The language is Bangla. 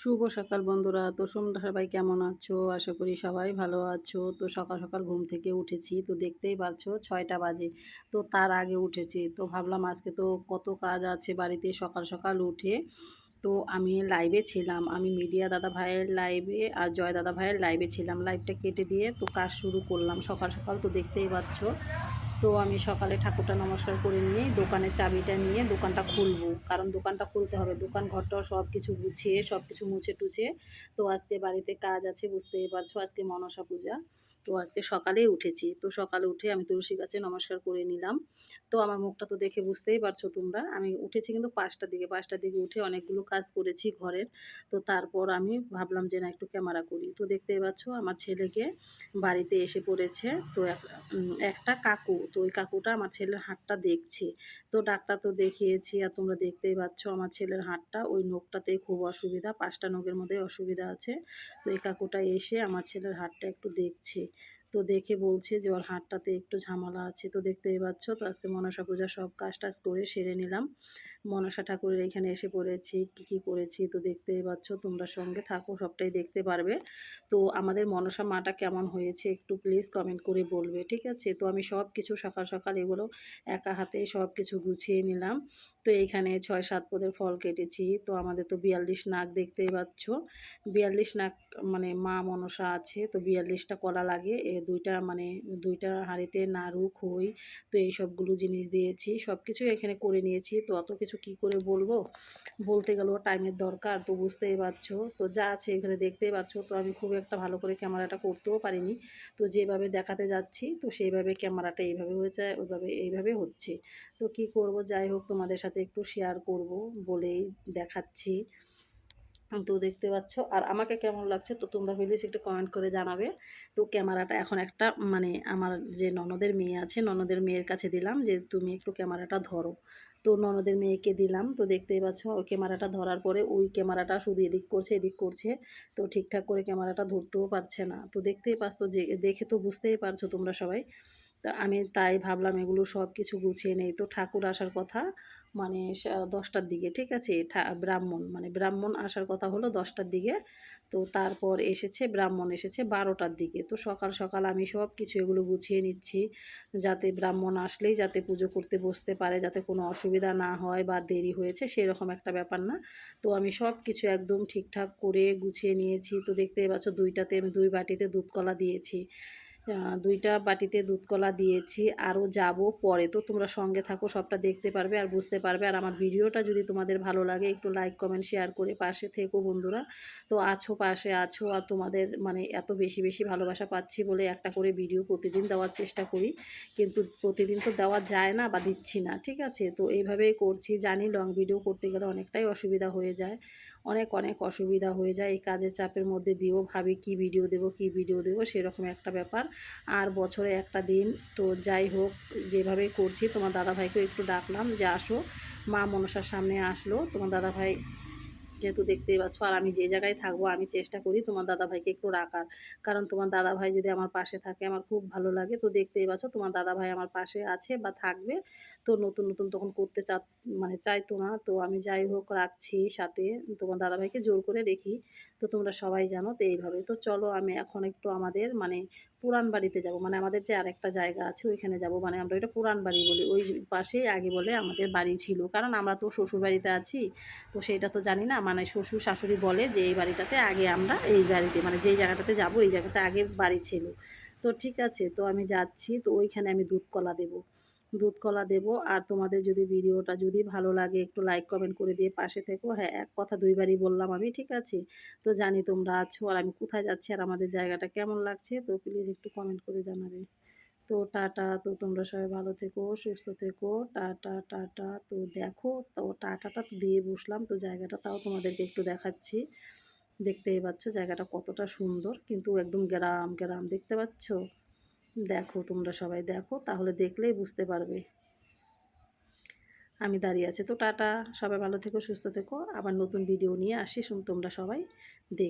শুভ সকাল বন্ধুরা। তো তোমরা সবাই কেমন আছো? আশা করি সবাই ভালো আছো। তো সকাল সকাল ঘুম থেকে উঠেছি। তো দেখতেই পাচ্ছো, ছয়টা বাজে। তো তার আগে উঠেছি। তো ভাবলাম আজকে তো কত কাজ আছে বাড়িতে সকাল সকাল উঠে। তো আমি লাইভে ছিলাম। আমি মিডিয়া দাদা ভাইয়ের লাইভে আর জয় দাদা ভাইয়ের লাইভে ছিলাম। লাইভটা কেটে দিয়ে তো কাজ শুরু করলাম সকাল সকাল। তো দেখতেই পাচ্ছ তো আমি সকালে ঠাকুরটা নমস্কার করে নিয়ে দোকানের চাবিটা নিয়ে দোকানটা খুলবো। কারণ দোকানটা খুলতে হবে। দোকান, ঘরটাও সব কিছু গুছিয়ে সব কিছু মুছে টুছে। তো আজকে বাড়িতে কাজ আছে, বুঝতেই পারছ, আজকে মনসা পূজা। তো আজকে সকালেই উঠেছি। তো সকালে উঠে আমি তুলসী গাছে নমস্কার করে নিলাম। তো আমার মুখটা তো দেখে বুঝতেই পারছ তোমরা। আমি উঠেছি কিন্তু পাঁচটার দিকে। পাঁচটার দিকে উঠে অনেকগুলো কাজ করেছি ঘরের। তো তারপর আমি ভাবলাম যে না, একটু ক্যামেরা করি। তো দেখতেই পাচ্ছ আমার ছেলেকে বাড়িতে এসে পড়েছে। তো একটা কাকু। তো ওই কাকুটা আমার ছেলের হাতটা দেখছে। তো ডাক্তার তো দেখিয়েছি আর তোমরা দেখতেই পাচ্ছ আমার ছেলের হাতটা। ওই নখটাতেই খুব অসুবিধা। পাঁচটা নখের মধ্যে অসুবিধা আছে। তো এই কাকুটা এসে আমার ছেলের হাতটা একটু দেখছে। তো দেখে বলছে যে, ওর হাতটাতে একটু ঝামেলা আছে। তো দেখতেই পাচ্ছ, তো আজকে মনসা পূজা সব কাজ টাজ করে সেরে নিলাম। মনসা ঠাকুরের এখানে এসে পড়েছি, কী কী করেছি তো দেখতেই পাচ্ছ, তোমরা সঙ্গে থাকো, সবটাই দেখতে পারবে। তো আমাদের মনসা মাটা কেমন হয়েছে একটু প্লিজ কমেন্ট করে বলবে, ঠিক আছে? তো আমি সব কিছু সকাল সকাল এগুলো একা হাতে সব কিছু গুছিয়ে নিলাম। তো এইখানে ছয়, সাত পদের ফল কেটেছি, তো আমাদের তো বিয়াল্লিশ নাক দেখতেই পাচ্ছ। বিয়াল্লিশ নাক মানে মা মনসা আছে, তো বিয়াল্লিশটা কলা লাগে, এ দুইটা মানে দুইটা হাঁড়িতে নাড়ু খই তো এই সবগুলো জিনিস দিয়েছি। সব কিছুই এখানে করে নিয়েছি। তো অত কিছু কি করে বলব? বলতে গেলেও টাইমের দরকার, তো বুঝতেই পারছ। তো যা আছে এখানে দেখতেই পারছ। তো আমি খুব একটা ভালো করে ক্যামেরাটা করতেও পারিনি। তো যেভাবে দেখাতে যাচ্ছি, তো সেইভাবে ক্যামেরাটা এইভাবে হয়েছে ওইভাবে এইভাবে হচ্ছে। তো কি করব? যাই হোক, তোমাদের সাথে একটু শেয়ার করব বলেই দেখাচ্ছি। তো দেখতে পাচ্ছ। আর আমাকে কেমন লাগছে তো তোমরা প্লিজ একটু কমেন্ট করে জানাবে। তো ক্যামেরাটা এখন একটা মানে আমার যে ননদের মেয়ে আছে, ননদের মেয়ের কাছে দিলাম যে তুমি একটু ক্যামেরাটা ধরো। তো ননদের মেয়েকে দিলাম। তো দেখতেই পাচ্ছ, ওই ক্যামেরাটা ধরার পরে ওই ক্যামেরাটা শুধু এদিক করছে এদিক করছে। তো ঠিকঠাক করে ক্যামেরাটা ধরতেও পারছে না। তো দেখতেই পাচ্ছ যে, দেখে তো বুঝতেই পারছ তোমরা সবাই। তা আমি তাই ভাবলাম এগুলো সব কিছু গুছিয়ে নেই। তো ঠাকুর আসার কথা মানে দশটার দিকে, ঠিক আছে? ব্রাহ্মণ মানে ব্রাহ্মণ আসার কথা হলো দশটার দিকে। তো তারপর এসেছে, ব্রাহ্মণ এসেছে বারোটার দিকে। তো সকাল সকাল আমি সব কিছু এগুলো গুছিয়ে নিচ্ছি যাতে ব্রাহ্মণ আসলেই যাতে পুজো করতে বসতে পারে, যাতে কোনো অসুবিধা না হয় বা দেরি হয়েছে, সেরকম একটা ব্যাপার না। তো আমি সব কিছু একদম ঠিকঠাক করে গুছিয়ে নিয়েছি। তো দেখতে পাচ্ছ দুইটাতে আমি দুই বাটিতে দুধ কলা দিয়েছি। দুইটা বাটিতে দুধ কলা দিয়েছি। আরও যাব পরে তো তোমরা সঙ্গে থাকো, সবটা দেখতে পারবে আর বুঝতে পারবে। আর আমার ভিডিওটা যদি তোমাদের ভালো লাগে, একটু লাইক কমেন্ট শেয়ার করে পাশে থেকো বন্ধুরা। তো আছো পাশে আছো আর তোমাদের মানে এত বেশি বেশি ভালোবাসা পাচ্ছি বলে একটা করে ভিডিও প্রতিদিন দেওয়ার চেষ্টা করি। কিন্তু প্রতিদিন তো দেওয়া যায় না বা দিচ্ছি না, ঠিক আছে? তো এইভাবেই করছি। জানি লং ভিডিও করতে গেলে অনেকটাই অসুবিধা হয়ে যায়। অনেক অনেক অসুবিধা হয়ে যায়। এই কাজের চাপের মধ্যে দিয়েও ভাবি কি ভিডিও দেবো, কি ভিডিও দেবো, সেরকম একটা ব্যাপার। আর বছরে একটা দিন, তো যাই হোক, যেভাবে করছি, তোমার দাদাভাইকেও একটু ডাকলাম যে আসো। মা মনসার সামনে আসলো, তোমার দাদাভাই যেহেতু দেখতেই পাচ্ছ, আর আমি যে জায়গায় থাকব, আমি চেষ্টা করি তোমার দাদাভাইকে একটু রাখার। কারণ তোমার দাদাভাই যদি আমার পাশে থাকে, আমার খুব ভালো লাগে। তো দেখতেই পাচ্ছ, তোমার দাদাভাই আমার পাশে আছে বা থাকবে। তো নতুন নতুন তখন করতে চা মানে চাইতো না। তো আমি যাই হোক, রাখছি সাথে। তোমার দাদাভাইকে জোর করে রেখি। তো তোমরা সবাই জানো তো এইভাবে। তো চলো আমি এখন একটু আমাদের মানে পুরান বাড়িতে যাব। মানে আমাদের যে আরেকটা জায়গা আছে, ওইখানে যাব। মানে আমরা ওইটা পুরান বাড়ি বলি। ওই পাশেই আগে বলে আমাদের বাড়ি ছিল। কারণ আমরা তো শ্বশুর বাড়িতে আছি। তো সেটা তো জানি না। মানে শ্বশুর শাশুড়ি বলে যে এই বাড়িটাতে আগে আমরা এই বাড়িতে মানে যেই জায়গাটাতে যাব এই জায়গাতে আগে বাড়ি ছিল। তো ঠিক আছে, তো আমি যাচ্ছি, তো ওইখানে আমি দুধ কলা দেবো। দুধ কলা দেবো আর তোমাদের যদি ভিডিওটা যদি ভালো লাগে একটু লাইক কমেন্ট করে দিয়ে পাশে থেকো। হ্যাঁ এক কথা দুইবারই বললাম আমি, ঠিক আছে? তো জানি তোমরা আছো আর আমি কোথায় যাচ্ছি আর আমাদের জায়গাটা কেমন লাগছে, তো প্লিজ একটু কমেন্ট করে জানাবে। তো টাটা, তো তোমরা সবাই ভালো থেকো, সুস্থ থেকো। টাটা টাটা, তো দেখো, তো টাটাটা দিয়ে বসলাম, তো জায়গাটা তাও তোমাদেরকে একটু দেখাচ্ছি। দেখতেই পাচ্ছ জায়গাটা কতটা সুন্দর, কিন্তু একদম গ্রাম গ্রাম, দেখতে পাচ্ছ? দেখো, তোমরা সবাই দেখো, তাহলে দেখলেই বুঝতে পারবে। আমি দাঁড়িয়ে আছি, তো টাটা, সবাই ভালো থেকো, সুস্থ থেকো। আবার নতুন ভিডিও নিয়ে আসি তোমরা সবাই দেখ